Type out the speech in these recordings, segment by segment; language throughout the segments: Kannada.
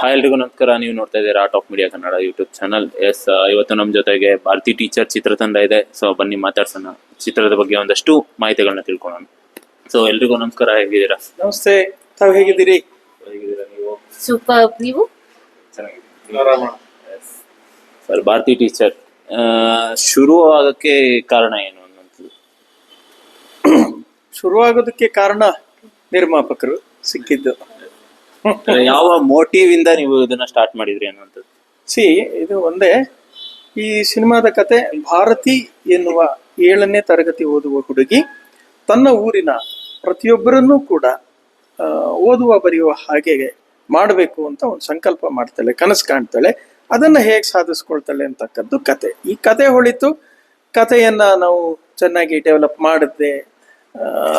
ಹಾಯ್ ಎಲ್ರಿಗೂ ನಮಸ್ಕಾರ. ನೀವು ನೋಡ್ತಾ ಇದ್ದೀರಾ art of media Kannada YouTube channel yes ಇವತ್ತು ನಮ್ಮ ಜೊತೆಗೆ ಭಾರತಿ ಟೀಚರ್ ಚಿತ್ರತಂಡ ಇದೆ. ಸೊ ಬನ್ನಿ ಮಾತಾಡ್ಸೋಣ. ಚಿತ್ರದ ಬಗ್ಗೆ ಒಂದಷ್ಟು ಮಾಹಿತಿಗಳನ್ನ ತಿಳ್ಕೊಳ್ಳೋಣ. ಸೊ ಎಲ್ರಿಗೂ ನಮಸ್ಕಾರ. ಹೇಗಿದ್ದೀರಾ? ನಮಸ್ತೆ. ತಾವು ಹೇಗಿದ್ದೀರಿ? ಹೇಗಿದ್ದೀರಾ ನೀವು? ಸೂಪರ್ ನೀವು? ಸರ್ ಭಾರತಿ ಟೀಚರ್ ಶುರು ಶುರುವಾಗಕ್ಕೆ ಕಾರಣ ಏನು ಅನ್ನೋದು? ಶುರುವಾಗೋದಕ್ಕೆ ಕಾರಣ ನಿರ್ಮಾಪಕರು ಸಿಕ್ಕಿದ್ದು. ಯಾವ ಮೋಟಿವ್ ಇಂದ ನೀವು ಇದನ್ನ ಸ್ಟಾರ್ಟ್ ಮಾಡಿದ್ರಿ ಅನ್ನೋಂಥದ್ದು ಸಿ, ಇದು ಒಂದೇ, ಈ ಸಿನಿಮಾದ ಕತೆ ಭಾರತಿ ಎನ್ನುವ ಏಳನೇ ತರಗತಿ ಓದುವ ಹುಡುಗಿ, ತನ್ನ ಊರಿನ ಪ್ರತಿಯೊಬ್ಬರನ್ನೂ ಕೂಡ ಓದುವ ಬರೆಯುವ ಹಾಗೆ ಮಾಡಬೇಕು ಅಂತ ಒಂದು ಸಂಕಲ್ಪ ಮಾಡ್ತಾಳೆ, ಕನಸು ಕಾಣ್ತಾಳೆ, ಅದನ್ನ ಹೇಗೆ ಸಾಧಿಸ್ಕೊಳ್ತಾಳೆ ಅಂತಕ್ಕದ್ದು ಕತೆ. ಈ ಕತೆ ಹೊಳಿತು, ಕಥೆಯನ್ನ ನಾವು ಚೆನ್ನಾಗಿ ಡೆವಲಪ್ ಮಾಡಿದ್ದೆ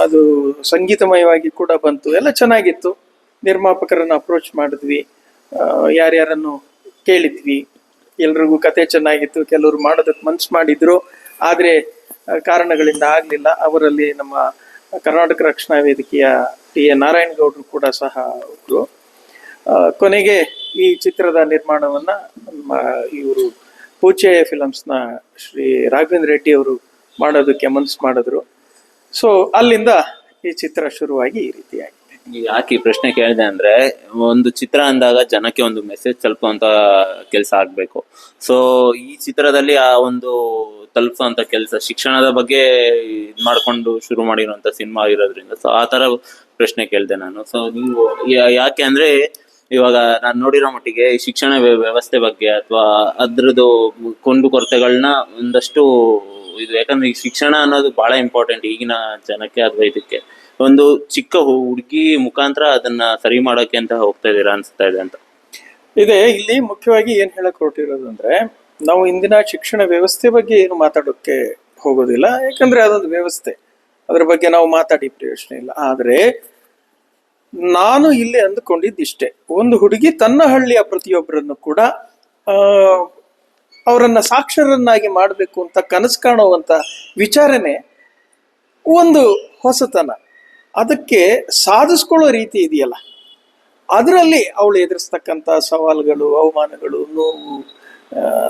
ಅದು ಸಂಗೀತಮಯವಾಗಿ ಕೂಡ ಬಂತು, ಎಲ್ಲ ಚೆನ್ನಾಗಿತ್ತು. ನಿರ್ಮಾಪಕರನ್ನ ಅಪ್ರೋಚ್ ಮಾಡಿದ್ವಿ. ಯಾರ್ಯಾರನ್ನು ಕೇಳಿದ್ವಿ. ಎಲ್ರಿಗೂ ಕತೆ ಚೆನ್ನಾಗಿತ್ತು. ಕೆಲವರು ಮಾಡೋದಕ್ಕೆ ಮನ್ಸು ಮಾಡಿದ್ರು. ಆದರೆ ಕಾರಣಗಳಿಂದ ಆಗಲಿಲ್ಲ. ಅವರಲ್ಲಿ ನಮ್ಮ ಕರ್ನಾಟಕ ರಕ್ಷಣಾ ವೇದಿಕೆಯ ಟಿ ಎ ನಾರಾಯಣಗೌಡರು ಕೂಡ ಸಹ ಒಬ್ರು. ಕೊನೆಗೆ ಈ ಚಿತ್ರದ ನಿರ್ಮಾಣವನ್ನು ನಮ್ಮ ಇವರು ಪೂಚೆ ಫಿಲಮ್ಸ್ನ ಶ್ರೀ ರಾಘವೇಂದ್ರ ರೆಡ್ಡಿ ಅವರು ಮಾಡೋದಕ್ಕೆ ಮನಸ್ಸು ಮಾಡಿದ್ರು. ಸೊ ಅಲ್ಲಿಂದ ಈ ಚಿತ್ರ ಶುರುವಾಗಿ ಈ ರೀತಿಯಾಗಿದೆ ಯಾಕೆ ಈ ಪ್ರಶ್ನೆ ಕೇಳಿದೆ ಅಂದ್ರೆ, ಒಂದು ಚಿತ್ರ ಅಂದಾಗ ಜನಕ್ಕೆ ಒಂದು ಮೆಸೇಜ್ ತಲುಪುವಂತ ಕೆಲಸ ಆಗ್ಬೇಕು. ಸೊ ಈ ಚಿತ್ರದಲ್ಲಿ ಆ ಒಂದು ತಲುಪುವಂತ ಕೆಲಸ ಶಿಕ್ಷಣದ ಬಗ್ಗೆ ಇದ್ ಮಾಡ್ಕೊಂಡು ಶುರು ಮಾಡಿರುವಂತ ಸಿನಿಮಾ ಇರೋದ್ರಿಂದ ಸೊ ಆ ತರ ಪ್ರಶ್ನೆ ಕೇಳಿದೆ ನಾನು. ಸೊ ನೀವು ಯಾಕೆ ಅಂದ್ರೆ, ಇವಾಗ ನಾನು ನೋಡಿರೋ ಮಟ್ಟಿಗೆ ಶಿಕ್ಷಣ ವ್ಯ- ವ್ಯವಸ್ಥೆ ಬಗ್ಗೆ ಅಥವಾ ಅದ್ರದ್ದು ಕೊಂಡು ಕೊರತೆಗಳನ್ನ ಒಂದಷ್ಟು ಇದು, ಯಾಕಂದ್ರೆ ಈ ಶಿಕ್ಷಣ ಅನ್ನೋದು ಬಹಳ ಇಂಪಾರ್ಟೆಂಟ್ ಈಗಿನ ಜನಕ್ಕೆ ಅಥವಾ ಇದಕ್ಕೆ. ಒಂದು ಚಿಕ್ಕ ಹುಡುಗಿ ಮುಖಾಂತರ ಅದನ್ನ ಸರಿ ಮಾಡೋಕೆ ಅಂತ ಹೋಗ್ತಾ ಇದೀರಾ ಅನ್ಸ್ತಾ ಇದೆ ಅಂತ. ಇದೆ, ಇಲ್ಲಿ ಮುಖ್ಯವಾಗಿ ಏನ್ ಹೇಳಕ್ ಹೊರಟಿರೋದು ಅಂದ್ರೆ, ನಾವು ಇಂದಿನ ಶಿಕ್ಷಣ ವ್ಯವಸ್ಥೆ ಬಗ್ಗೆ ಏನು ಮಾತಾಡೋಕೆ ಹೋಗೋದಿಲ್ಲ, ಯಾಕಂದ್ರೆ ಅದೊಂದು ವ್ಯವಸ್ಥೆ. ಅದ್ರ ಬಗ್ಗೆ ನಾವು ಮಾತಾಡಿ ಪ್ರಯೋಜನ ಇಲ್ಲ. ಆದ್ರೆ, ನಾನು ಇಲ್ಲಿ ಅಂದುಕೊಂಡಿದ್ದಿಷ್ಟೇ, ಒಂದು ಹುಡುಗಿ ತನ್ನ ಹಳ್ಳಿಯ ಪ್ರತಿಯೊಬ್ಬರನ್ನು ಕೂಡ ಅವರನ್ನ ಸಾಕ್ಷರನ್ನಾಗಿ ಮಾಡಬೇಕು ಅಂತ ಕನಸು ಕಾಣುವಂತ ವಿಚಾರನೆ ಒಂದು ಹೊಸತನ. ಅದಕ್ಕೆ ಸಾಧಿಸ್ಕೊಳ್ಳೋ ರೀತಿ ಇದೆಯಲ್ಲ. ಅದರಲ್ಲಿ ಅವಳು ಎದುರಿಸ್ತಕ್ಕಂಥ ಸವಾಲುಗಳು ಅವಮಾನಗಳು ನೋವು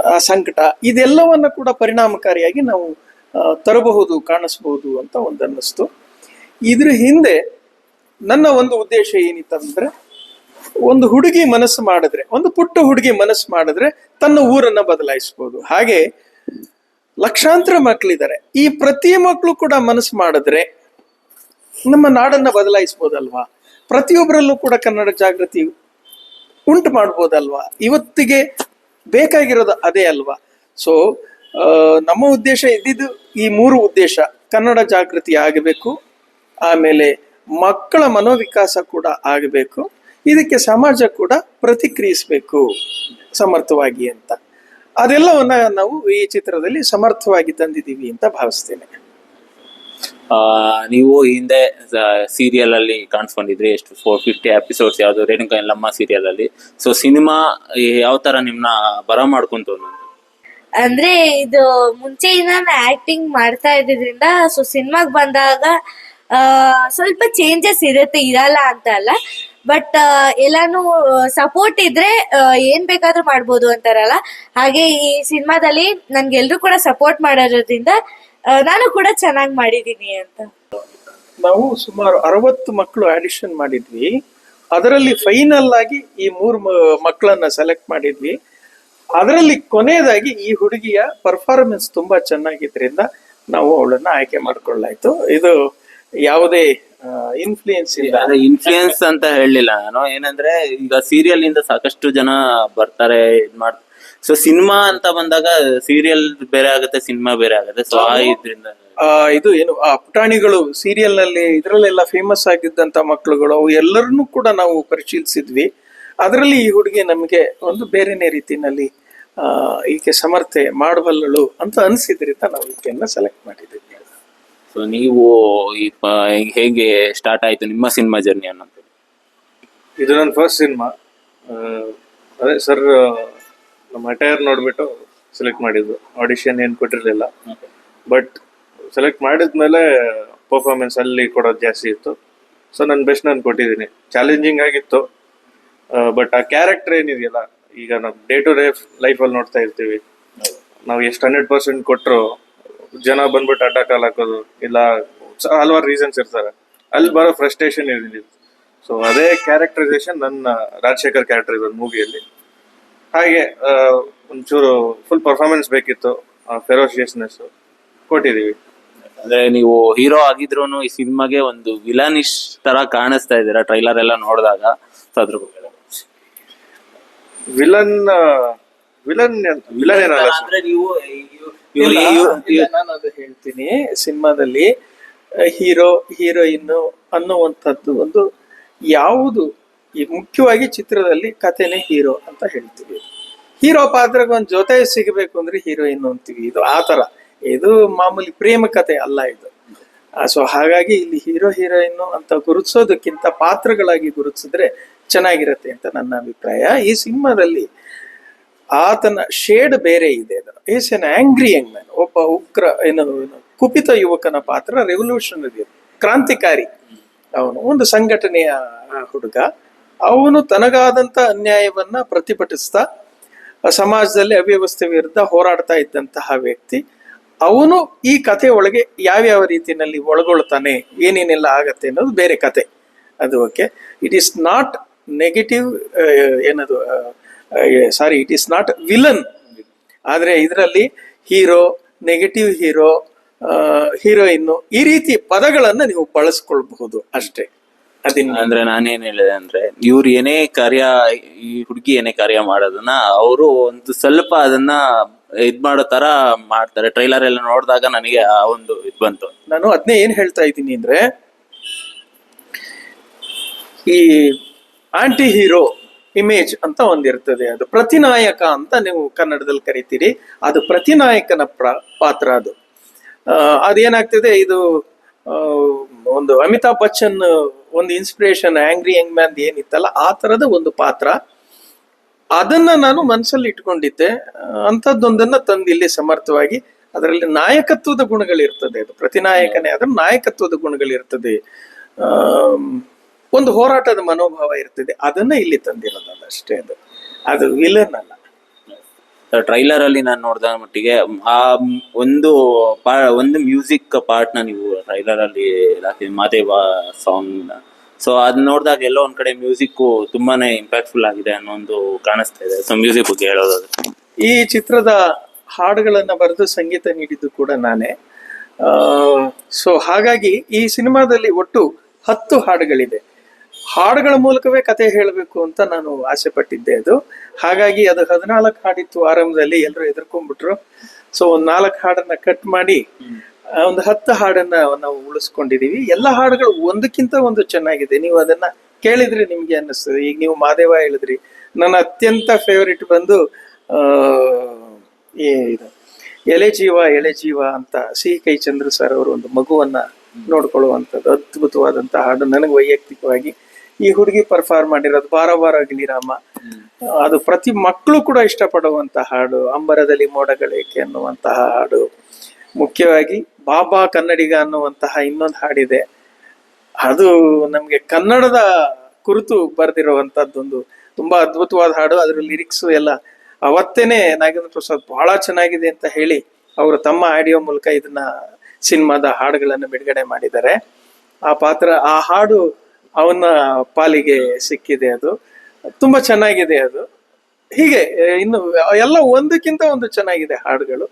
ಆ, ಸಂಕಟ ಇದೆಲ್ಲವನ್ನ ಕೂಡ ಪರಿಣಾಮಕಾರಿಯಾಗಿ ನಾವು ತರಬಹುದು ಕಾಣಿಸ್ಬಹುದು ಅಂತ ಒಂದು ಅನ್ನಿಸ್ತು ಇದ್ರ ಹಿಂದೆ ನನ್ನ ಒಂದು ಉದ್ದೇಶ ಏನಿತ್ತಂದ್ರೆ ಒಂದು ಹುಡುಗಿ ಮನಸ್ಸು ಮಾಡಿದ್ರೆ ಒಂದು ಪುಟ್ಟ ಹುಡುಗಿ ಮನಸ್ಸು ಮಾಡಿದ್ರೆ ತನ್ನ ಊರನ್ನ ಬದಲಾಯಿಸ್ಬೋದು. ಹಾಗೆ ಲಕ್ಷಾಂತರ ಮಕ್ಕಳಿದ್ದಾರೆ ಈ ಪ್ರತಿ ಮಕ್ಕಳು ಕೂಡ ಮನಸ್ಸು ಮಾಡಿದ್ರೆ ನಮ್ಮ ನಾಡನ್ನ ಬದಲಾಯಿಸ್ಬೋದಲ್ವಾ? ಪ್ರತಿಯೊಬ್ಬರಲ್ಲೂ ಕೂಡ ಕನ್ನಡ ಜಾಗೃತಿ ಉಂಟು ಮಾಡ್ಬೋದಲ್ವಾ? ಇವತ್ತಿಗೆ ಬೇಕಾಗಿರೋದು ಅದೇ ಅಲ್ವಾ? ಸೊ ನಮ್ಮ ಉದ್ದೇಶ ಇದ್ದಿದ್ದು ಈ ಮೂರು ಉದ್ದೇಶ. ಕನ್ನಡ ಜಾಗೃತಿ ಆಗಬೇಕು, ಆಮೇಲೆ ಮಕ್ಕಳ ಮನೋವಿಕಾಸ ಕೂಡ ಆಗಬೇಕು, ಇದಕ್ಕೆ ಸಮಾಜ ಕೂಡ ಪ್ರತಿಕ್ರಿಯಿಸಬೇಕು ಸಮರ್ಥವಾಗಿ ಅಂತ. ಅದೆಲ್ಲವನ್ನ ನಾವು ಈ ಚಿತ್ರದಲ್ಲಿ ಸಮರ್ಥವಾಗಿ ತಂದಿದ್ದೀವಿ ಅಂತ ಭಾವಿಸ್ತೇನೆ. ನೀವು ಹಿಂದೆ ಸೀರಿಯಲ್ ಅಲ್ಲಿ ಕಾಣಿಸ್ಕೊಂಡಿದ್ರಿ ಎಷ್ಟು ಫೋರ್ ಫಿಫ್ಟಿ ಎಪಿಸೋಡ್ಸ್ ಯಾವುದು ರೇಣುಕಾ ಎಲ್ಲಮ್ಮ ಸೀರಿಯಲ್ ಅಲ್ಲಿ. ಸೊ ಸಿನಿಮಾ ಯಾವ ತರ ನಿಮ್ನ ಬರ ಮಾಡ್ಕೊಂತ ಅಂದ್ರೆ ಇದು ಮುಂಚೆಯಿಂದ ನಾನು ಆಕ್ಟಿಂಗ್ ಮಾಡ್ತಾ ಇದ್ದಿದ್ರಿಂದ ಸೊ ಸಿನಿಮಾಗ್ ಬಂದಾಗ ಸ್ವಲ್ಪ ಚೇಂಜಸ್ ಇರುತ್ತೆ ಇರಲ್ಲ ಅಂತ ಅಲ್ಲ. ಬಟ್ ಎಲ್ಲಾನು ಸಪೋರ್ಟ್ ಇದ್ರೆ ಏನ್ ಬೇಕಾದ್ರೂ ಮಾಡ್ಬೋದು ಅಂತಾರಲ್ಲ. ಹಾಗೆ ಈ ಸಿನಿಮಾದಲ್ಲಿ ನನ್ಗೆ ಎಲ್ರು ಕೂಡ ಸಪೋರ್ಟ್ ಮಾಡೋದ್ರಿಂದ ಆ, ನಾನು ಕೂಡ ಚೆನ್ನಾಗಿ ಮಾಡಿದೀನಿ ಅಂತ. ನಾವು ಸುಮಾರು ಅರವತ್ತು ಮಕ್ಕಳು ಆಡಿಷನ್ ಮಾಡಿದ್ವಿ. ಅದರಲ್ಲಿ ಫೈನಲ್ ಆಗಿ ಈ ಮೂರು ಮಕ್ಕಳನ್ನ ಸೆಲೆಕ್ಟ್ ಮಾಡಿದ್ವಿ. ಅದರಲ್ಲಿ ಕೊನೆಯದಾಗಿ ಈ ಹುಡುಗಿಯ ಪರ್ಫಾರ್ಮೆನ್ಸ್ ತುಂಬಾ ಚೆನ್ನಾಗಿದ್ರಿಂದ ನಾವು ಅವಳನ್ನ ಆಯ್ಕೆ ಮಾಡ್ಕೊಳ್ಳಾಯ್ತು. ಇದು ಯಾವುದೇ ಇನ್ಫ್ಲೂಯೆನ್ಸ್ ಇಲ್ಲ. ಇನ್ಫ್ಲೂಯೆನ್ಸ್ ಅಂತ ಹೇಳಲಿಲ್ಲ ನಾನು. ಏನಂದ್ರೆ ಈಗ ಸೀರಿಯಲ್ ಇಂದ ಸಾಕಷ್ಟು ಜನ ಬರ್ತಾರೆ ಇದ್ ಮಾಡ್ ಸೊ ಸಿನಿಮಾ ಅಂತ ಬಂದಾಗ ಸೀರಿಯಲ್ ಬೇರೆ ಆಗುತ್ತೆ ಸಿನಿಮಾ ಬೇರೆ ಆಗುತ್ತೆ. ಸೊ ಆ ಇದ್ರಿಂದ ಆ, ಇದು ಏನು ಆ ಪುಟಾಣಿಗಳು ಸೀರಿಯಲ್ನಲ್ಲಿ ಇದ್ರಲ್ಲೆಲ್ಲ ಫೇಮಸ್ ಆಗಿದ್ದಂತ ಮಕ್ಕಳುಗಳು ಅವು ಎಲ್ಲರನ್ನೂ ಕೂಡ ನಾವು ಪರಿಶೀಲಿಸಿದ್ವಿ. ಅದರಲ್ಲಿ ಈ ಹುಡುಗಿ ನಮಗೆ ಒಂದು ಬೇರೆನೇ ರೀತಿನಲ್ಲಿ ಆ, ಈಕೆ ಸಮರ್ಥೆ ಮಾಡಬಲ್ಲಳು ಅಂತ ಅನಿಸಿದ್ರಿಂದ ನಾವು ಈಕೆಯನ್ನ ಸೆಲೆಕ್ಟ್ ಮಾಡಿದ್ವಿ. ಸೊ ನೀವು ಈ ಪ- ಹೇಗೆ ಸ್ಟಾರ್ಟ್ ಆಯ್ತು ನಿಮ್ಮ ಸಿನಿಮಾ ಜರ್ನಿ ಅನ್ನೋದು? ಇದು ನನ್ನ ಫಸ್ಟ್ ಸಿನಿಮಾ ಅದೇ ಸರ್ ನಮ್ಮ ಅಟೈರ್ ನೋಡ್ಬಿಟ್ಟು ಸೆಲೆಕ್ಟ್ ಮಾಡಿದ್ದು. ಆಡಿಷನ್ ಏನು ಕೊಟ್ಟಿರಲಿಲ್ಲ. ಬಟ್ ಸೆಲೆಕ್ಟ್ ಮಾಡಿದ್ಮೇಲೆ ಪರ್ಫಾರ್ಮೆನ್ಸ್ ಅಲ್ಲಿ ಕೊಡೋದು ಜಾಸ್ತಿ ಇತ್ತು. ಸೊ ನನ್ನ ಬೆಸ್ಟ್ ನಾನು ಕೊಟ್ಟಿದ್ದೀನಿ. ಚಾಲೆಂಜಿಂಗ್ ಆಗಿತ್ತು. ಬಟ್ ಆ ಕ್ಯಾರೆಕ್ಟರ್ ಏನಿದೆಯಲ್ಲ ಈಗ ನಾವು ಡೇ ಟು ಡೇ ಲೈಫಲ್ಲಿ ನೋಡ್ತಾ ಇರ್ತೀವಿ. ನಾವು ಎಷ್ಟು ಹಂಡ್ರೆಡ್ ಪರ್ಸೆಂಟ್ ಕೊಟ್ಟರು ಜನ ಬಂದ್ಬಿಟ್ಟು ಅಡ್ಡ ಕಾಲ್ ಹಾಕೋದು ಇಲ್ಲ ಹಲವಾರು ರೀಸನ್ಸ್ ಇರ್ತಾರೆ. ಅಲ್ಲಿ ಬರೋ ಫ್ರಸ್ಟ್ರೇಷನ್ ಇರಲಿಲ್ಲ. ಸೊ ಅದೇ ಕ್ಯಾರೆಕ್ಟರೈಸೇಷನ್ ನನ್ನ ರಾಜಶೇಖರ್ ಕ್ಯಾರೆಕ್ಟರ್ ಇದೆ ಮೂವಿಯಲ್ಲಿ ಹಾಗೆ ಒಂಚೂರು ಫುಲ್ ಪರ್ಫಾರ್ಮೆನ್ಸ್ ಬೇಕಿತ್ತು ಫೆರೋಶಿಯಸ್ನೆಸ್ ಕೊಟ್ಟಿದ್ದೀವಿ. ಅಂದ್ರೆ ನೀವು ಹೀರೋ ಆಗಿದ್ರು ಈ ಸಿನಿಮಾಗೆ ಒಂದು ವಿಲನಿಶ್ ತರ ಕಾಣಿಸ್ತಾ ಇದ್ದೀರಾ? ಟ್ರೈಲರ್ ಎಲ್ಲ ನೋಡಿದಾಗ? ಅದ್ರ ಬಗ್ಗೆ ವಿಲನ್ ವಿಲನ್ ವಿಲನ್ ಏನಲ್ಲ ಅಂದ್ರೆ ನೀವು ನಾನು ಅದು ಹೇಳ್ತೀನಿ. ಸಿನಿಮಾದಲ್ಲಿ ಹೀರೋ ಹೀರೋಯಿನ್ ಅನ್ನುವಂಥದ್ದು ಒಂದು ಯಾವುದು ಈ ಮುಖ್ಯವಾಗಿ ಚಿತ್ರದಲ್ಲಿ ಕಥೆನೇ ಹೀರೋ ಅಂತ ಹೇಳ್ತೀವಿ. ಹೀರೋ ಪಾತ್ರಕ್ಕೆ ಒಂದು ಜೊತೆ ಸಿಗಬೇಕು ಅಂದ್ರೆ ಹೀರೋಯಿನ್ ಅಂತೀವಿ. ಇದು ಆ ತರ ಇದು ಮಾಮೂಲಿ ಪ್ರೇಮ ಕಥೆ ಅಲ್ಲ ಇದು. ಸೊ ಹಾಗಾಗಿ ಇಲ್ಲಿ ಹೀರೋ, ಹೀರೋಯಿನ್ ಅಂತ ಗುರುತಿಸೋದಕ್ಕಿಂತ ಪಾತ್ರಗಳಾಗಿ ಗುರುತಿಸಿದ್ರೆ ಚೆನ್ನಾಗಿರತ್ತೆ ಅಂತ ನನ್ನ ಅಭಿಪ್ರಾಯ. ಈ ಸಿನಿಮಾದಲ್ಲಿ ಆತನ ಶೇಡ್ ಬೇರೆ ಇದೆ ಅದು is an angry young man ಒಬ್ಬ ಉಗ್ರ, ಏನು ಕುಪಿತ ಯುವಕನ ಪಾತ್ರ ರೆವಲ್ಯೂಷನರಿ ಕ್ರಾಂತಿಕಾರಿ. ಅವನು ಒಂದು ಸಂಘಟನೆಯ ಹುಡುಗ. ಅವನು ತನಗಾದಂತ ಅನ್ಯಾಯವನ್ನ ಪ್ರತಿಭಟಿಸ್ತಾ ಸಮಾಜದಲ್ಲಿ ಅವ್ಯವಸ್ಥೆ ವಿರುದ್ಧ ಹೋರಾಡ್ತಾ ಇದ್ದಂತಹ ವ್ಯಕ್ತಿ, ಅವನು ಈ ಕಥೆ ಒಳಗೆ ಯಾವ್ಯಾವ ರೀತಿಯಲ್ಲಿ ಒಳಗೊಳ್ತಾನೆ, ಏನೇನೆಲ್ಲ ಆಗತ್ತೆ ಅನ್ನೋದು ಬೇರೆ ಕತೆ ಅದು okay. It is not negative ಏನದು sorry it is not villain ಆದ್ರೆ ಇದರಲ್ಲಿ ಹೀರೋ ನೆಗೆಟಿವ್ ಹೀರೋ ಹೀರೋಯಿನ್ ಈ ರೀತಿ ಪದಗಳನ್ನು ನೀವು ಬಳಸ್ಕೊಳ್ಬಹುದು ಅಷ್ಟೇ. ಅದಿನ್ನ ಅಂದ್ರೆ ನಾನೇನ್ ಹೇಳಿದೆ ಅಂದ್ರೆ ಇವ್ರು ಏನೇ ಕಾರ್ಯ ಈ ಹುಡುಗಿ ಏನೇ ಕಾರ್ಯ ಮಾಡೋದನ್ನ ಅವರು ಒಂದು ಸ್ವಲ್ಪ ಅದನ್ನ ಇದ್ ಮಾಡೋ ತರ ಮಾಡ್ತಾರೆ. ಟ್ರೈಲರ್ ಎಲ್ಲ ನೋಡಿದಾಗ ನನಗೆ ಆ ಒಂದು ಇದ್ ಬಂತು. ನಾನು ಅದನ್ನೇ ಏನ್ ಹೇಳ್ತಾ ಇದ್ದೀನಿ ಅಂದ್ರೆ ಈ ಆಂಟಿ ಹೀರೋ ಇಮೇಜ್ ಅಂತ ಒಂದಿರ್ತದೆ. ಅದು ಪ್ರತಿನಾಯಕ ಅಂತ ನೀವು ಕನ್ನಡದಲ್ಲಿ ಕರಿತೀರಿ. ಅದು ಪ್ರತಿನಾಯಕನ ಪ್ರ ಪಾತ್ರ ಅದು. ಅದೇನಾಗ್ತದೆ? ಇದು ಒಂದು ಅಮಿತಾಬ್ ಬಚ್ಚನ್ ಒಂದು ಇನ್ಸ್ಪಿರೇಷನ್ ಆಂಗ್ರಿ ಯಂಗ್ ಮ್ಯಾನ್ ಏನಿತ್ತಲ್ಲ, ಆ ತರದ ಒಂದು ಪಾತ್ರ. ಅದನ್ನ ನಾನು ಮನಸ್ಸಲ್ಲಿ ಇಟ್ಕೊಂಡಿದ್ದೆ. ಅಂಥದ್ದೊಂದನ್ನು ತಂದು ಇಲ್ಲಿ ಸಮರ್ಥವಾಗಿ ಅದರಲ್ಲಿ ನಾಯಕತ್ವದ ಗುಣಗಳಿರ್ತದೆ ಅದು. ಪ್ರತಿನಾಯಕನೇ ಆದ್ರೆ ನಾಯಕತ್ವದ ಗುಣಗಳಿರ್ತದೆ. ಒಂದು ಹೋರಾಟದ ಮನೋಭಾವ ಇರ್ತದೆ. ಅದನ್ನ ಇಲ್ಲಿ ತಂದಿರೋದಲ್ಲ ಅಷ್ಟೇ ಅದು. ಅದು ವಿಲನ್ ಅಲ್ಲ. ಟ್ರೈಲರ್ ಅಲ್ಲಿ ನಾನು ನೋಡಿದ ಮಟ್ಟಿಗೆ, ಆ ಒಂದು ಒಂದು ಮ್ಯೂಸಿಕ್ ಪಾರ್ಟ್ ನೀವು ಟ್ರೈಲರ್ ಅಲ್ಲಿ ಮಾದೇವ ಸಾಂಗ್ ಸೊ ಅದ್ ನೋಡಿದಾಗ ಎಲ್ಲೋ ಒಂದ್ ಕಡೆ ಮ್ಯೂಸಿಕ್ ತುಂಬಾನೇ ಇಂಪ್ಯಾಕ್ಟ್ಫುಲ್ ಆಗಿದೆ ಅನ್ನೋ ಒಂದು ಕಾಣಿಸ್ತಾ ಇದೆ. ಸೊ ಮ್ಯೂಸಿಕ್ ಬಗ್ಗೆ ಹೇಳೋದಾದ್ರೆ. ಈ ಚಿತ್ರದ ಹಾಡುಗಳನ್ನ ಬರೆದು ಸಂಗೀತ ನೀಡಿದ್ದು ಕೂಡ ನಾನೇ. ಸೊ ಹಾಗಾಗಿ ಈ ಸಿನಿಮಾದಲ್ಲಿ ಒಟ್ಟು ಹತ್ತು ಹಾಡುಗಳಿದೆ. ಹಾಡುಗಳ ಮೂಲಕವೇ ಕತೆ ಹೇಳಬೇಕು ಅಂತ ನಾನು ಆಸೆ ಪಟ್ಟಿದ್ದೆ ಅದು. ಹಾಗಾಗಿ ಅದು ಹದಿನಾಲ್ಕು ಹಾಡಿತ್ತು ಆರಂಭದಲ್ಲಿ ಎಲ್ಲರೂ ಎದುರ್ಕೊಂಡ್ಬಿಟ್ರು ಸೊ ಒಂದ್ ನಾಲ್ಕು ಹಾಡನ್ನ ಕಟ್ ಮಾಡಿ ಒಂದು ಹತ್ತು ಹಾಡನ್ನ ನಾವು ಉಳಿಸ್ಕೊಂಡಿದೀವಿ. ಎಲ್ಲ ಹಾಡುಗಳು ಒಂದಕ್ಕಿಂತ ಒಂದು ಚೆನ್ನಾಗಿದೆ. ನೀವು ಅದನ್ನ ಕೇಳಿದ್ರೆ ನಿಮ್ಗೆ ಅನ್ನಿಸ್ತದೆ. ಈಗ ನೀವು ಮಾದೇವ ಹೇಳಿದ್ರಿ, ನನ್ನ ಅತ್ಯಂತ ಫೇವರಿಟ್ ಬಂದು ಇದು, ಎಲೆ ಜೀವ ಎಳೆ ಜೀವ ಅಂತ ಸಿ. ಕೈ. ಚಂದ್ರ ಸರ್ ಅವರು ಒಂದು ಮಗುವನ್ನ ನೋಡ್ಕೊಳ್ಳುವಂಥದ್ದು ಅದ್ಭುತವಾದಂತ ಹಾಡು. ನನಗೆ ವೈಯಕ್ತಿಕವಾಗಿ ಈ ಹುಡುಗಿ ಪರ್ಫಾರ್ಮ್ ಮಾಡಿರೋದು ಬಾರ ಬಾರ ಗಿಳಿರಾಮ ಅದು ಪ್ರತಿ ಮಕ್ಕಳು ಕೂಡ ಇಷ್ಟಪಡುವಂತಹ ಹಾಡು. ಅಂಬರದಲ್ಲಿ ಮೋಡಗಳೇಕೆ ಅನ್ನುವಂತಹ ಹಾಡು. ಮುಖ್ಯವಾಗಿ ಬಾಬಾ ಕನ್ನಡಿಗ ಅನ್ನುವಂತಹ ಇನ್ನೊಂದು ಹಾಡಿದೆ. ಅದು ನಮಗೆ ಕನ್ನಡದ ಕುರಿತು ಬರೆದಿರುವಂತದ್ದೊಂದು ತುಂಬಾ ಅದ್ಭುತವಾದ ಹಾಡು. ಅದ್ರ ಲಿರಿಕ್ಸ್ ಎಲ್ಲ ಅವತ್ತೇನೆ ನಾಗೇಂದ್ರ ಪ್ರಸಾದ್ ಬಹಳ ಚೆನ್ನಾಗಿದೆ ಅಂತ ಹೇಳಿ ಅವರು ತಮ್ಮ ಆಡಿಯೋ ಮೂಲಕ ಇದನ್ನ ಸಿನಿಮಾದ ಹಾಡುಗಳನ್ನು ಬಿಡುಗಡೆ ಮಾಡಿದ್ದಾರೆ. ಆ ಪಾತ್ರ, ಆ ಹಾಡು ಅವನ ಪಾಲಿಗೆ ಸಿಕ್ಕಿದೆ ಅದು. ತುಂಬಾ ಚೆನ್ನಾಗಿದೆ ಅದು. ಹೀಗೆ, ಇನ್ನು ಎಲ್ಲ ಒಂದಕ್ಕಿಂತ ಒಂದು ಚೆನ್ನಾಗಿದೆ ಹಾಡುಗಳು.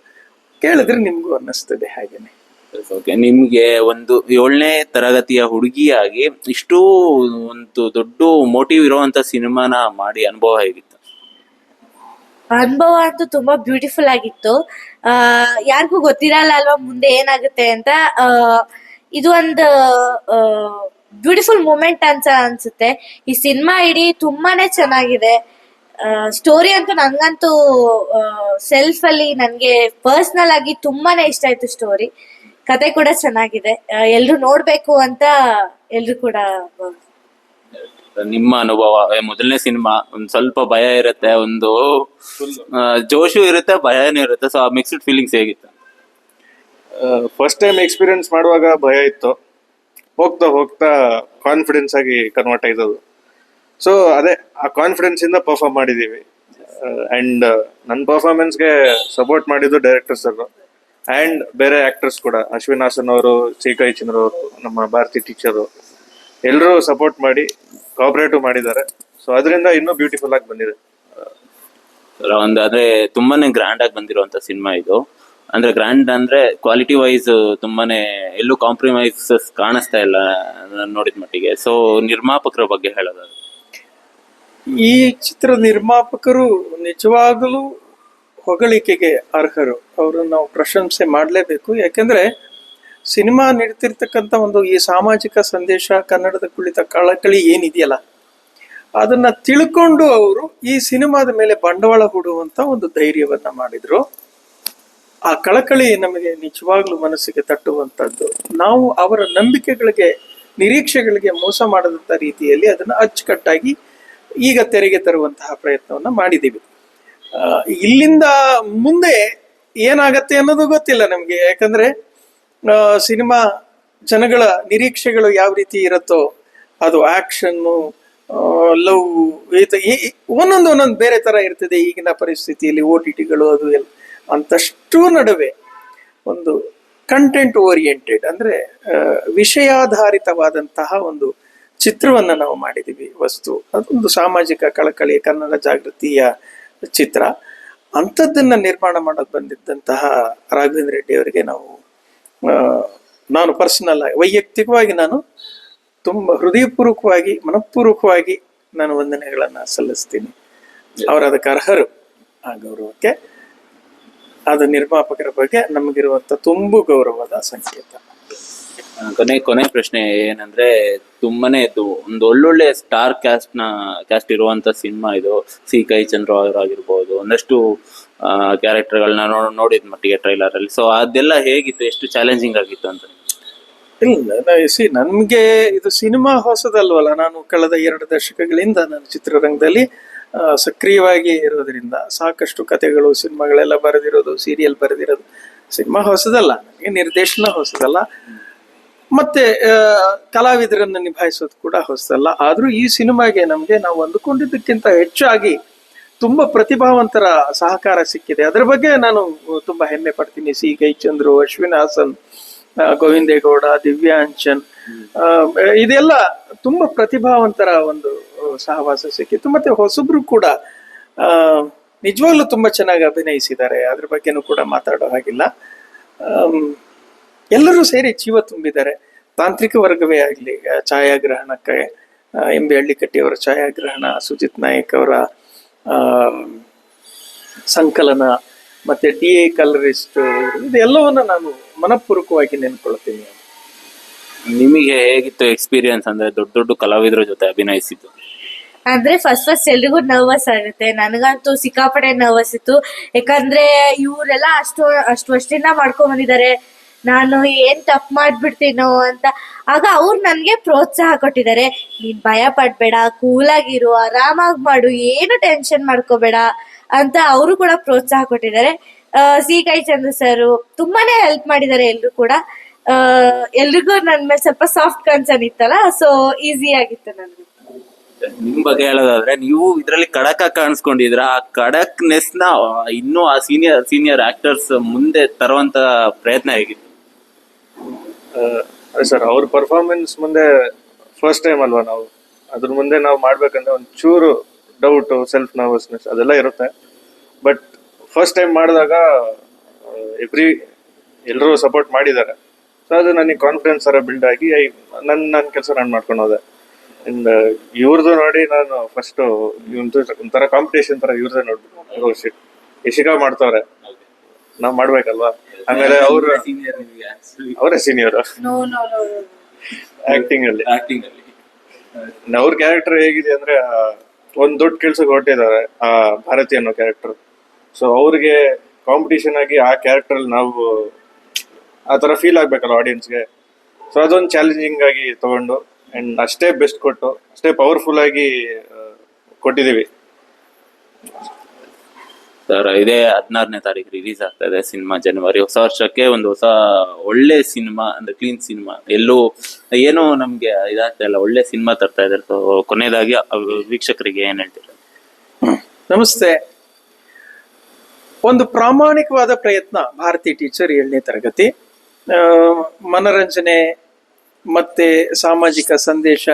ಕೇಳಿದ್ರೆ ನಿಮಗೂ ಅನ್ನಿಸ್ತದೆ ಹಾಗೇನೆ. ಓಕೆ ನಿಮ್ಗೆ ಒಂದು ಏಳನೇ ತರಗತಿಯ ಹುಡುಗಿಯಾಗಿ ಇಷ್ಟು ಒಂದು ದೊಡ್ಡ ಮೋಟಿವ್ ಇರುವಂತ ಸಿನಿಮಾನ ಮಾಡಿ ಅನುಭವ ಹೇಗಿತ್ತು? ಅನುಭವ ಅಂತೂ ತುಂಬಾ ಬ್ಯೂಟಿಫುಲ್ ಆಗಿತ್ತು. ಆ, ಯಾರಿಗೂ ಗೊತ್ತಿರಲ್ಲ ಅಲ್ವಾ ಮುಂದೆ ಏನಾಗುತ್ತೆ ಅಂತ? ಇದು ಒಂದು ಬ್ಯೂಟಿಫುಲ್ ಮೂಮೆಂಟ್ ಅಂತ ಅನ್ಸುತ್ತೆ. ಈ ಸಿನಿಮಾ ಇಡೀ ತುಂಬಾನೇ ಚೆನ್ನಾಗಿದೆ. ಸ್ಟೋರಿ ಅಂತೂ ನನ್ಗಂತೂ ಸೆಲ್ಫ್ ಅಲ್ಲಿ ನನ್ಗೆ ಪರ್ಸನಲ್ ಆಗಿ ತುಂಬಾನೇ ಇಷ್ಟ ಆಯ್ತು ಸ್ಟೋರಿ ಕತೆ ಕೂಡ ಚೆನ್ನಾಗಿದೆ. ಎಲ್ರು ನೋಡ್ಬೇಕು ಅಂತ ಎಲ್ರು ಕೂಡ ನಿಮ್ಮ ಅನುಭವ ಏ, ಮೊದಲನೇ ಸಿನಿಮಾ ಒಂದ್ ಸ್ವಲ್ಪ ಭಯ ಇರುತ್ತೆ ಒಂದು ಜೋಶು ಇರುತ್ತೆ ಭಯನೂ ಇರುತ್ತೆ ಸೊ ಆ ಮಿಕ್ಸ್ಡ್ ಫೀಲಿಂಗ್ಸ್ ಹೇಗಿತ್ತು? ಫಸ್ಟ್ ಟೈಮ್ ಎಕ್ಸ್ಪೀರಿಯನ್ಸ್ ಮಾಡುವಾಗ ಭಯ ಇತ್ತು. ಹೋಗ್ತಾ ಹೋಗ್ತಾ ಕಾನ್ಫಿಡೆನ್ಸ್ ಆಗಿ ಕನ್ವರ್ಟ್ ಆಯ್ತದು. ಸೊ ಅದೇ ಆ ಕಾನ್ಫಿಡೆನ್ಸ್ ಇಂದ ಪರ್ಫಾರ್ಮ್ ಮಾಡಿದೀವಿ. ಅಂಡ್ ನನ್ನ ಪರ್ಫಾರ್ಮೆನ್ಸ್ಗೆ ಸಪೋರ್ಟ್ ಮಾಡಿದ್ದು ಡೈರೆಕ್ಟರ್ ಸರ್ ಅಂಡ್ ಬೇರೆ ಆಕ್ಟರ್ಸ್ ಕೂಡ ಅಶ್ವಿನ್ ಹಾಸನ್ ಅವರು ಚೀಕಾಯಿ ಚಂದ್ರ ಅವರು ನಮ್ಮ ಭಾರತಿ ಟೀಚರು ಎಲ್ಲರೂ ಸಪೋರ್ಟ್ ಮಾಡಿ ಕೋಆಪರೇಟಿವ್ ಮಾಡಿದ್ದಾರೆ. ಸೊ ಅದರಿಂದ ಇನ್ನೂ ಬ್ಯೂಟಿಫುಲ್ ಆಗಿ ಬಂದಿದೆ. ಒಂದು ಅಂದ್ರೆ ತುಂಬಾನೇ ಗ್ರ್ಯಾಂಡ್ ಆಗಿ ಬಂದಿರುವಂತ ಸಿನಿಮಾ ಇದು. ಅಂದ್ರೆ ಗ್ರ್ಯಾಂಡ್ ಅಂದ್ರೆ ಕ್ವಾಲಿಟಿ ವೈಸ್ ತುಂಬಾನೇ ಎಲ್ಲೂ ಕಾಂಪ್ರಮೈಸಸ್ ಕಾಣಿಸ್ತಾ ಇಲ್ಲ ನಾನ್ ನೋಡಿದ ಮಟ್ಟಿಗೆ. ಸೊ ನಿರ್ಮಾಪಕರ ಬಗ್ಗೆ ಹೇಳೋದು ಈ ಚಿತ್ರ ನಿರ್ಮಾಪಕರು ನಿಜವಾಗಲೂ ಹೊಗಳಿಕೆಗೆ ಅರ್ಹರು. ಅವರನ್ನು ನಾವು ಪ್ರಶಂಸೆ ಮಾಡಲೇಬೇಕು. ಯಾಕೆಂದರೆ ಸಿನಿಮಾ ನೀಡ್ತಿರ್ತಕ್ಕಂಥ ಒಂದು ಈ ಸಾಮಾಜಿಕ ಸಂದೇಶ ಕನ್ನಡದ ಕುಳಿತ ಕಳಕಳಿ ಏನಿದೆಯಲ್ಲ, ಅದನ್ನು ತಿಳ್ಕೊಂಡು ಅವರು ಈ ಸಿನಿಮಾದ ಮೇಲೆ ಬಂಡವಾಳ ಹೂಡುವಂಥ ಒಂದು ಧೈರ್ಯವನ್ನು ಮಾಡಿದರು. ಆ ಕಳಕಳಿ ನಮಗೆ ನಿಜವಾಗ್ಲೂ ಮನಸ್ಸಿಗೆ ತಟ್ಟುವಂಥದ್ದು ನಾವು ಅವರ ನಂಬಿಕೆಗಳಿಗೆ, ನಿರೀಕ್ಷೆಗಳಿಗೆ ಮೋಸ ಮಾಡದಂಥ ರೀತಿಯಲ್ಲಿ ಅದನ್ನು ಅಚ್ಚುಕಟ್ಟಾಗಿ ಈಗ ತೆರೆಗೆ ತರುವಂತಹ ಪ್ರಯತ್ನವನ್ನು ಮಾಡಿದ್ದೀವಿ. ಇಲ್ಲಿಂದ ಮುಂದೆ ಏನಾಗತ್ತೆ ಅನ್ನೋದು ಗೊತ್ತಿಲ್ಲ ನಮಗೆ. ಯಾಕಂದ್ರೆ ಸಿನಿಮಾ ಜನಗಳ ನಿರೀಕ್ಷೆಗಳು ಯಾವ ರೀತಿ ಇರುತ್ತೋ, ಅದು ಆ್ಯಕ್ಷನ್ನು ಲವ್ ಒಂದೊಂದು ಒಂದೊಂದು ಬೇರೆ ತರ ಇರ್ತದೆ ಈಗಿನ ಪರಿಸ್ಥಿತಿಯಲ್ಲಿ ಓ ಟಿ ಟಿಗಳು ಅದು ಎಲ್ಲ. ಅಂತಷ್ಟು ನಡುವೆ ಒಂದು ಕಂಟೆಂಟ್ ಓರಿಯೆಂಟೆಡ್ ಅಂದ್ರೆ ವಿಷಯಾಧಾರಿತವಾದಂತಹ ಒಂದು ಚಿತ್ರವನ್ನು ನಾವು ಮಾಡಿದ್ದೀವಿ ವಸ್ತು, ಅದೊಂದು ಸಾಮಾಜಿಕ ಕಳಕಳಿ, ಕನ್ನಡ ಜಾಗೃತಿಯ ಚಿತ್ರ. ಅಂಥದ್ದನ್ನ ನಿರ್ಮಾಣ ಮಾಡಕ್ ಬಂದಿದ್ದಂತಹ ರಾಘವೇಂದ್ರ ರೆಡ್ಡಿ ಅವರಿಗೆ ನಾವು ನಾನು ಪರ್ಸನಲ್ ಆಗಿ, ವೈಯಕ್ತಿಕವಾಗಿ ನಾನು ತುಂಬ ಹೃದಯಪೂರ್ವಕವಾಗಿ, ಮನಪೂರ್ವಕವಾಗಿ ನಾನು ವಂದನೆಗಳನ್ನ ಸಲ್ಲಿಸ್ತೀನಿ. ಅವರ ಅದಕ್ಕೆ ಅರ್ಹರು ಆ ಗೌರವಕ್ಕೆ ಅದು ನಿರ್ಮಾಪಕರ ಬಗ್ಗೆ ನಮಗಿರುವಂತ ತುಂಬು ಗೌರವದ ಸಂಕೇತ. ಕೊನೆ ಕೊನೆ ಪ್ರಶ್ನೆ ಏನಂದ್ರೆ ತುಂಬಾನೇ ಇದು ಒಂದು ಒಳ್ಳೊಳ್ಳೆ ಸ್ಟಾರ್ ಕ್ಯಾಸ್ಟ್ನ ಕ್ಯಾಸ್ಟ್ ಇರುವಂತ ಸಿನಿಮಾ ಇದು. ಸಿ. ಕೈ ಚಂದ್ರ ಅವರಾಗಿರ್ಬೋದು, ಒಂದಷ್ಟು ಕ್ಯಾರೆಕ್ಟರ್ ಗಳನ್ನ ನೋಡ್ ನೋಡಿದ ಮಟ್ಟಿಗೆ ಟ್ರೈಲರ್ ಅಲ್ಲಿ. ಸೊ ಅದೆಲ್ಲ ಹೇಗಿತ್ತು? ಎಷ್ಟು ಚಾಲೆಂಜಿಂಗ್ ಆಗಿತ್ತು ಅಂತ ಇಲ್ಲ ಸಿ ನನ್ಗೆ ಇದು ಸಿನಿಮಾ ಹೊಸದಲ್ವಲ್ಲ, ನಾನು ಕಳೆದ ಎರಡು ದಶಕಗಳಿಂದ ನಾನು ಚಿತ್ರರಂಗದಲ್ಲಿ ಸಕ್ರಿಯವಾಗಿ ಇರೋದ್ರಿಂದ ಸಾಕಷ್ಟು ಕಥೆಗಳು, ಸಿನಿಮಾಗಳೆಲ್ಲ ಬರೆದಿರೋದು ಸೀರಿಯಲ್ ಬರೆದಿರೋದು, ಸಿನಿಮಾ ಹೊಸದಲ್ಲ ನಿರ್ದೇಶನ ಹೊಸದಲ್ಲ. ಮತ್ತೆ ಕಲಾವಿದರನ್ನು ನಿಭಾಯಿಸೋದು ಕೂಡ ಹೊಸದಲ್ಲ. ಆದ್ರೂ ಈ ಸಿನಿಮಾಗೆ ನಮಗೆ ನಾವು ಅಂದುಕೊಂಡಿದ್ದಕ್ಕಿಂತ ಹೆಚ್ಚಾಗಿ ತುಂಬಾ ಪ್ರತಿಭಾವಂತರ ಸಹಕಾರ ಸಿಕ್ಕಿದೆ. ಅದರ ಬಗ್ಗೆ ನಾನು ತುಂಬಾ ಹೆಮ್ಮೆ ಪಡ್ತೀನಿ. ಸಿ. ಗೈಚಂದ್ರು, ಅಶ್ವಿನ್ ಹಾಸನ್ ಗೋವಿಂದೇಗೌಡ ದಿವ್ಯಾಂಚನ್ ಇದೆಲ್ಲ ತುಂಬಾ ಪ್ರತಿಭಾವಂತರ ಒಂದು ಸಹವಾಸ ಸಿಕ್ಕಿತ್ತು. ಮತ್ತೆ ಹೊಸಬ್ರು ಕೂಡ ನಿಜವಾಗ್ಲೂ ತುಂಬಾ ಚೆನ್ನಾಗಿ ಅಭಿನಯಿಸಿದ್ದಾರೆ. ಅದ್ರ ಬಗ್ಗೆನೂ ಕೂಡ ಮಾತಾಡೋ ಹಾಗಿಲ್ಲ. ಎಲ್ಲರೂ ಸೇರಿ ಜೀವ ತುಂಬಿದ್ದಾರೆ. ತಾಂತ್ರಿಕ ವರ್ಗವೇ ಆಗಲಿ ಛಾಯಾಗ್ರಹಣಕ್ಕೆ ಎಂ ಬಿ ಹಳ್ಳಿಕಟ್ಟಿ ಅವರ ಛಾಯಾಗ್ರಹಣ ಸುಜಿತ್ ನಾಯಕ್ ಅವರ ಸಂಕಲನ ಮತ್ತೆ ಡಿ ಎ ಕಲರಿಸ್ಟ್ ಇದೆಲ್ಲವನ್ನ ನಾನು ಮನಪೂರ್ವಕವಾಗಿ ನೆನ್ಕೊಳ್ತೀನಿ. ನಿಮಗೆ ಹೇಗಿತ್ತು ಎಕ್ಸ್ಪೀರಿಯನ್ಸ್ ಅಂದ್ರೆ ದೊಡ್ಡ ದೊಡ್ಡ ಕಲಾವಿದರ ಜೊತೆ ಅಭಿನಯಿಸಿದ್ದು? ಅಂದ್ರೆ ಫಸ್ಟ್ ಫಸ್ಟ್ ಎಲ್ರಿಗೂ ನರ್ವಸ್ ಆಗುತ್ತೆ. ನನಗಂತೂ ಸಿಕ್ಕಾಪಡೆ ನರ್ವಸ್ ಇತ್ತು. ಯಾಕಂದ್ರೆ ಇವರೆಲ್ಲ ಅಷ್ಟು ಅಷ್ಟು ವರ್ಷದಿಂದ ಮಾಡ್ಕೊಂಡ್ ಬಂದಿದ್ದಾರೆ. ನಾನು ಏನ್ ತಪ್ಪು ಮಾಡ್ಬಿಡ್ತೀನೋ ಅಂತ. ಆಗ ಅವ್ರು ನನ್ಗೆ ಪ್ರೋತ್ಸಾಹ ಕೊಟ್ಟಿದ್ದಾರೆ. ನೀನ್ ಭಯ ಪಡ್ಬೇಡ, ಕೂಲಾಗಿರು, ಆರಾಮಾಗಿ ಮಾಡು, ಏನು ಟೆನ್ಷನ್ ಮಾಡ್ಕೋಬೇಡ ಅಂತ ಅವರು ಕೂಡ ಪ್ರೋತ್ಸಾಹ ಕೊಟ್ಟಿದ್ದಾರೆ. ಸಿ ಕೈ ಚಂದ್ರ ಸರ್ ತುಂಬಾನೇ ಹೆಲ್ಪ್ ಮಾಡಿದ್ದಾರೆ ಎಲ್ರು ಕೂಡ. ಎಲ್ರಿಗೂ ನನ್ ಮೇಲೆ ಸ್ವಲ್ಪ ಸಾಫ್ಟ್ ಕನ್ಸರ್ನ್ ಇತ್ತಲ್ಲ ಸೊ ಈಸಿ ಆಗಿತ್ತು ನನಗೆ ನಿಮ್ ಬಗ್ಗೆ ಹೇಳೋದಾದ್ರೆ, ನೀವು ಇದ್ರಲ್ಲಿ ಕಡಕ ಕಾಣಿಸ್ಕೊಂಡಿದ್ರ ಆ ಕಡಕ್ನೆಸ್ನ ಇನ್ನೂ ಆ ಸೀನಿಯರ್ ಸೀನಿಯರ್ ಆಕ್ಟರ್ಸ್ ಮುಂದೆ ತರುವಂತ ಪ್ರಯತ್ನ ಹೇಗಿತ್ತು ಸರ್, ಅವ್ರ ಪರ್ಫಾರ್ಮೆನ್ಸ್ ಮುಂದೆ ಫಸ್ಟ್ ಟೈಮ್ ಅಲ್ವಾ ನಾವು? ಅದ್ರ ಮುಂದೆ ನಾವು ಮಾಡ್ಬೇಕಂದ್ರೆ ಒಂದು ಚೂರು ಡೌಟ್ ಸೆಲ್ಫ್ ನರ್ವಸ್ನೆಸ್ ಅದೆಲ್ಲ ಇರುತ್ತೆ. ಬಟ್ ಫಸ್ಟ್ ಟೈಮ್ ಮಾಡಿದಾಗ ಎವ್ರಿ ಎಲ್ಲರೂ ಸಪೋರ್ಟ್ ಮಾಡಿದ್ದಾರೆ. ಸೊ ಅದು ನನಗೆ ಕಾನ್ಫಿಡೆನ್ಸ್ ಥರ ಬಿಲ್ಡ್ ಆಗಿ, ಐ ನನ್ನ ನನ್ನ ಕೆಲಸ ನಾನು ಮಾಡ್ಕೊಂಡು ಹೋದೆ. ಅಂಡ್ ಇವ್ರದ್ದು ನೋಡಿ ನಾನು ಫಸ್ಟ್ ಒಂಥರ ಕಾಂಪಿಟೇಷನ್ ಥರ ಇವ್ರದ್ದೇ ನೋಡ್ಬಿಟ್ಟು ಯಶಿಕಾ ಮಾಡ್ತಾವ್ರೆ. ನಾವು ಮಾಡ್ಬೇಕಲ್ವಾ? ಆಮೇಲೆ ಅವ್ರ ಅವರೇ senior no no no acting ಅಲ್ಲಿ. ಆಕ್ಟಿಂಗ್ ಅಲ್ಲಿ. ಅವ್ರ ಕ್ಯಾರೆಕ್ಟರ್ ಹೇಗಿದೆ ಅಂದ್ರೆ ಒಂದ್ ದೊಡ್ಡ ಕೆಲ್ಸಕ್ಕೆ ಹೊರಟಿದ್ದಾರೆ ಆ ಭಾರತಿ ಅನ್ನೋ ಕ್ಯಾರೆಕ್ಟರ್ ಸೊ ಅವ್ರಿಗೆ ಕಾಂಪಿಟೇಷನ್ ಆಗಿ ಆ ಕ್ಯಾರೆಕ್ಟರ್ ನಾವು ಆ ತರ ಫೀಲ್ ಆಗ್ಬೇಕಲ್ಲ ಆಡಿಯನ್ಸ್ಗೆ ಸೊ ಅದೊಂದು ಚಾಲೆಂಜಿಂಗ್ ಆಗಿ ತಗೊಂಡು ಅಂಡ್ ಅಷ್ಟೇ ಬೆಸ್ಟ್ ಕೊಟ್ಟು ಅಷ್ಟೇ ಪವರ್ಫುಲ್ ಆಗಿ ಆ, ಕೊಟ್ಟಿದೀವಿ ಸರ್ ಇದೇ, ಹದಿನಾರನೇ ತಾರೀಕು ರಿಲೀಸ್ ಆಗ್ತಾ ಇದೆ ಸಿನಿಮಾ ಜನವರಿ ಹೊಸ ವರ್ಷಕ್ಕೆ ಒಂದು ಹೊಸ ಒಳ್ಳೆ ಸಿನಿಮಾ, ಅಂದ್ರೆ ಕ್ಲೀನ್ ಸಿನಿಮಾ. ಎಲ್ಲೂ ಏನೋ ನಮ್ಗೆ ಇದಾಗ್ತಾ ಇಲ್ಲ. ಒಳ್ಳೆ ಸಿನಿಮಾ ತರ್ತಾ ಇದಾರೆ ಸೊ ಕೊನೆಯದಾಗಿ ವೀಕ್ಷಕರಿಗೆ ಏನ್ ಹೇಳ್ತೀರ? ನಮಸ್ತೆ. ಒಂದು ಪ್ರಾಮಾಣಿಕವಾದ ಪ್ರಯತ್ನ ಭಾರತಿ ಟೀಚರ್ ಏಳನೇ ತರಗತಿ. ಮನರಂಜನೆ ಮತ್ತೆ ಸಾಮಾಜಿಕ ಸಂದೇಶ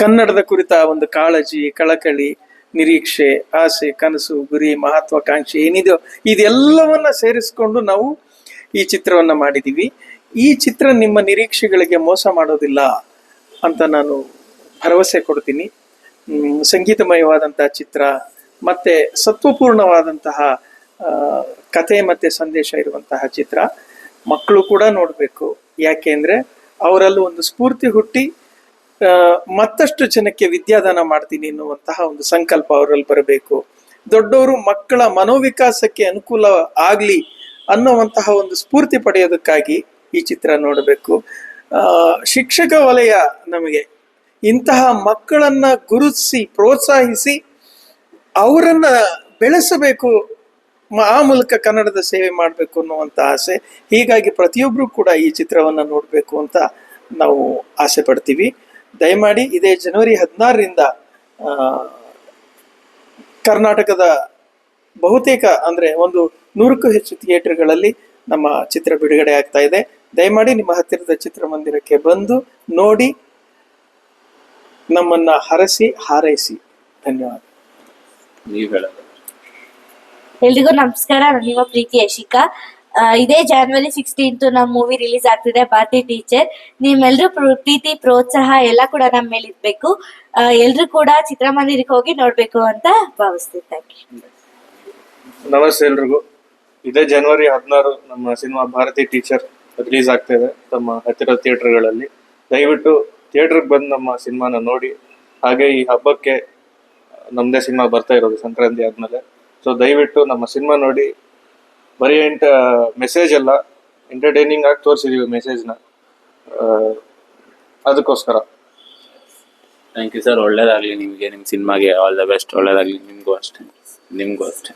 ಕನ್ನಡದ ಕುರಿತ ಒಂದು ಕಾಳಜಿ, ಕಳಕಳಿ ನಿರೀಕ್ಷೆ, ಆಸೆ, ಕನಸು, ಗುರಿ, ಮಹತ್ವಾಕಾಂಕ್ಷೆ ಏನಿದೆಯೋ ಇದೆಲ್ಲವನ್ನ ಸೇರಿಸ್ಕೊಂಡು ನಾವು ಈ ಚಿತ್ರವನ್ನ ಮಾಡಿದೀವಿ. ಈ ಚಿತ್ರ ನಿಮ್ಮ ನಿರೀಕ್ಷೆಗಳಿಗೆ ಮೋಸ ಮಾಡೋದಿಲ್ಲ ಅಂತ ನಾನು ಭರವಸೆ ಕೊಡ್ತೀನಿ. ಸಂಗೀತಮಯವಾದಂತಹ ಚಿತ್ರ, ಮತ್ತೆ ಸತ್ವಪೂರ್ಣವಾದಂತಹ ಕತೆ ಮತ್ತೆ ಸಂದೇಶ ಇರುವಂತಹ ಚಿತ್ರ ಮಕ್ಕಳು ಕೂಡ ನೋಡಬೇಕು. ಯಾಕೆಂದ್ರೆ ಅವರಲ್ಲೂ ಒಂದು ಸ್ಫೂರ್ತಿ ಹುಟ್ಟಿ ಮತ್ತಷ್ಟು ಜನಕ್ಕೆ ವಿದ್ಯಾದಾನ ಮಾಡ್ತೀನಿ ಎನ್ನುವಂತಹ ಒಂದು ಸಂಕಲ್ಪ ಅವರಲ್ಲಿ ಬರಬೇಕು. ದೊಡ್ಡವರು ಮಕ್ಕಳ ಮನೋವಿಕಾಸಕ್ಕೆ ಅನುಕೂಲ ಆಗಲಿ ಅನ್ನುವಂತಹ ಒಂದು ಸ್ಫೂರ್ತಿ ಪಡೆಯೋದಕ್ಕಾಗಿ ಈ ಚಿತ್ರ ನೋಡಬೇಕು. ಶಿಕ್ಷಕ ವಲಯ ನಮಗೆ ಇಂತಹ ಮಕ್ಕಳನ್ನ ಗುರುತಿಸಿ, ಪ್ರೋತ್ಸಾಹಿಸಿ, ಅವರನ್ನ ಬೆಳೆಸಬೇಕು ಆ ಮೂಲಕ ಕನ್ನಡದ ಸೇವೆ ಮಾಡಬೇಕು ಅನ್ನುವಂಥ ಆಸೆ. ಹೀಗಾಗಿ ಪ್ರತಿಯೊಬ್ಬರೂ ಕೂಡ ಈ ಚಿತ್ರವನ್ನ ನೋಡಬೇಕು ಅಂತ ನಾವು ಆಸೆ ಪಡ್ತೀವಿ. ದಯಮಾಡಿ ಇದೇ ಜನವರಿ ಹದಿನಾರರಿಂದ ಕರ್ನಾಟಕದ ಬಹುತೇಕ ಅಂದ್ರೆ ಒಂದು ನೂರಕ್ಕೂ ಹೆಚ್ಚು ಥಿಯೇಟರ್ಗಳಲ್ಲಿ ನಮ್ಮ ಚಿತ್ರ ಬಿಡುಗಡೆ ಆಗ್ತಾ ಇದೆ. ದಯಮಾಡಿ ನಿಮ್ಮ ಹತ್ತಿರದ ಚಿತ್ರಮಂದಿರಕ್ಕೆ ಬಂದು ನೋಡಿ ನಮ್ಮನ್ನ ಹರಸಿ ಹಾರೈಸಿ. ಧನ್ಯವಾದ. ನೀವು ಹೇಳೋದು. ಎಲ್ರಿಗೂ ನಮಸ್ಕಾರ. ನಾನು ನಿಮ್ಮ ಪ್ರೀತಿ ಯಶಿಕಾ ಇದೇ ಜಾನ್ವರಿ ಸಿಕ್ಸ್ಟೀನ್ತ್ ನಮ್ಮ ಮೂವಿ ರಿಲೀಸ್ ಆಗ್ತಿದೆ ಭಾರತಿ ಟೀಚರ್ ನಿಮ್ಮೆಲ್ಲರೂ ಪ್ರೀತಿ, ಪ್ರೋತ್ಸಾಹ ಎಲ್ಲ ಕೂಡ ನಮ್ಮ ಮೇಲೆ ಇರ್ಬೇಕು. ಎಲ್ಲರೂ ಕೂಡ ಚಿತ್ರಮಂದಿರಕ್ಕೆ ಹೋಗಿ ನೋಡ್ಬೇಕು ಅಂತ ಭಾವಿಸ್ತೀನಿ ಥ್ಯಾಂಕ್ ನಮಸ್ತೆ ಎಲ್ರಿಗೂ. ಇದೇ ಜನವರಿ ಹದಿನಾರು ನಮ್ಮ ಸಿನಿಮಾ ಭಾರತಿ ಟೀಚರ್ ರಿಲೀಸ್ ಆಗ್ತಾ ಇದೆ ತಮ್ಮ ಹತ್ತಿರ ಥಿಯೇಟರ್ಗಳಲ್ಲಿ. ದಯವಿಟ್ಟು ಥಿಯೇಟರ್ಗೆ ಬಂದು ನಮ್ಮ ಸಿನಿಮಾನ ನೋಡಿ. ಹಾಗೆ ಈ ಹಬ್ಬಕ್ಕೆ ನಮ್ಮದೇ ಸಿನಿಮಾ ಬರ್ತಾ ಇರೋದು ಸಂಕ್ರಾಂತಿ ಆದಮೇಲೆ. ಸೊ ದಯವಿಟ್ಟು ನಮ್ಮ ಸಿನಿಮಾ ನೋಡಿ. ಬರೀ ಎಂಟ ಮೆಸೇಜ್ ಅಲ್ಲ ಎಂಟರ್ಟೈನಿಂಗ್ ಆಗಿ ತೋರಿಸಿದೀವಿ ಮೆಸೇಜ್ನ ಅದಕ್ಕೋಸ್ಕರ. ಥ್ಯಾಂಕ್ ಯು ಸರ್ ಒಳ್ಳೇದಾಗಲಿ ನಿಮಗೆ ನಿಮ್ಮ ಸಿನಿಮಾಗೆ ಆಲ್ ದ ಬೆಸ್ಟ್ ಒಳ್ಳೇದಾಗಲಿ ನಿಮಗೂ ಅಷ್ಟೇ ನಿಮಗೂ ಅಷ್ಟೇ.